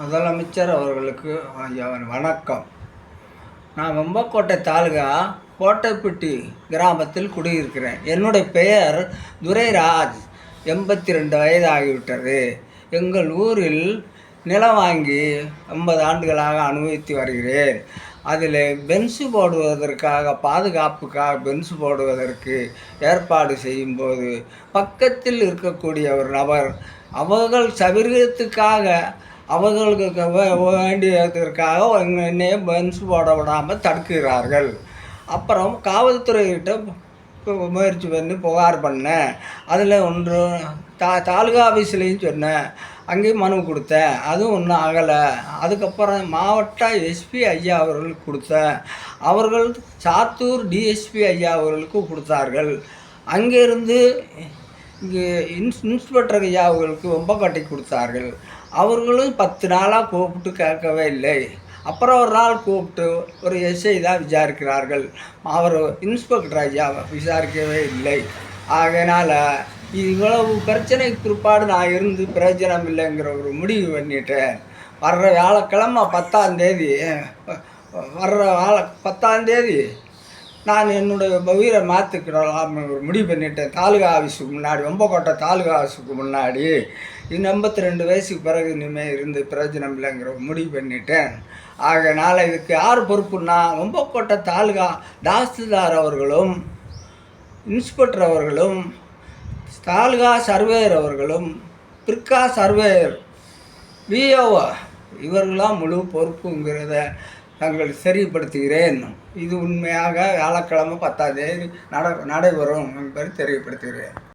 முதலமைச்சர் அவர்களுக்கு வணக்கம். நான் வெம்பக்கோட்டை தாலுகா கோட்டைப்பட்டி கிராமத்தில் குடியிருக்கிறேன். என்னுடைய பெயர் துரைராஜ். எண்பத்தி ரெண்டு வயது ஆகிவிட்டது. எங்கள் ஊரில் நிலம் வாங்கி ஐம்பது ஆண்டுகளாக அனுபவித்து வருகிறேன். அதில் பென்சு போடுவதற்காக பாதுகாப்புக்காக பென்சு போடுவதற்கு ஏற்பாடு செய்யும்போது பக்கத்தில் இருக்கக்கூடிய ஒரு நபர் அவர்கள் சபீரத்துக்காக அவர்களுக்கு வேண்டியதற்காக எங்க- என்னைய பென்ஸ் போட விடாமல் தடுக்கிறார்கள். அப்புறம் காவல்துறையிட்ட முயற்சி பண்ணி புகார் பண்ணேன். அதில் ஒன்று தா தாலுகா ஆஃபீஸ்லேயும் சொன்னேன். அங்கேயும் மனு கொடுத்தேன். அதுவும் ஒன்றும் ஆகலை. அதுக்கப்புறம் மாவட்ட எஸ்பி ஐயா அவர்களுக்கு கொடுத்தேன். அவர்கள் சாத்தூர் டிஎஸ்பி ஐயா அவர்களுக்கு கொடுத்தார்கள். அங்கேருந்து இங்கே இன்ஸ் இன்ஸ்பெக்டர் ஐயா அவர்களுக்கு கட்டி கொடுத்தார்கள். அவர்களும் பத்து நாளாக கூப்பிட்டு கேட்கவே இல்லை. அப்புறம் ஒரு நாள் கூப்பிட்டு ஒரு எஸ்ஐ தான் விசாரிக்கிறார்கள். அவர் இன்ஸ்பெக்டர் ஐயா விசாரிக்கவே இல்லை. ஆகையினால் இவ்வளவு பிரச்சனைக்கு பிற்பாடு நான் இருந்து பிரயோஜனம் இல்லைங்கிற ஒரு முடிவு பண்ணிட்டேன். வர்ற வியாழக்கிழமை பத்தாம் தேதி வர்ற வாழ பத்தாம் தேதி நான் என்னுடைய உயிரை மாற்றிக்கிடலாம்னு ஒரு முடிவு பண்ணிட்டேன். தாலுகா ஆஃபீஸுக்கு முன்னாடி ரொம்ப கோட்டை தாலுகா ஆஃபீஸுக்கு முன்னாடி இன்னும் எண்பத்தி ரெண்டு வயசுக்கு பிறகு இனிமேல் இருந்து பிரயோஜனம் இல்லைங்கிற முடிவு பண்ணிட்டேன். ஆகையினால் இதுக்கு யார் பொறுப்புன்னா ரொம்ப கோட்டை தாலுகா தாசில்தார் அவர்களும் இன்ஸ்பெக்டர் அவர்களும் தாலுகா சர்வேயர் அவர்களும் பிற்கா சர்வேயர் விஓ இவர்களாம் முழு பொறுப்புங்கிறத தங்கள் தெரியப்படுத்துகிறேன் இது உண்மையாக வியாழக்கிழமை பத்தாம் தேதி நட நடைபெறும் என்பதை தெரியப்படுத்துகிறேன்.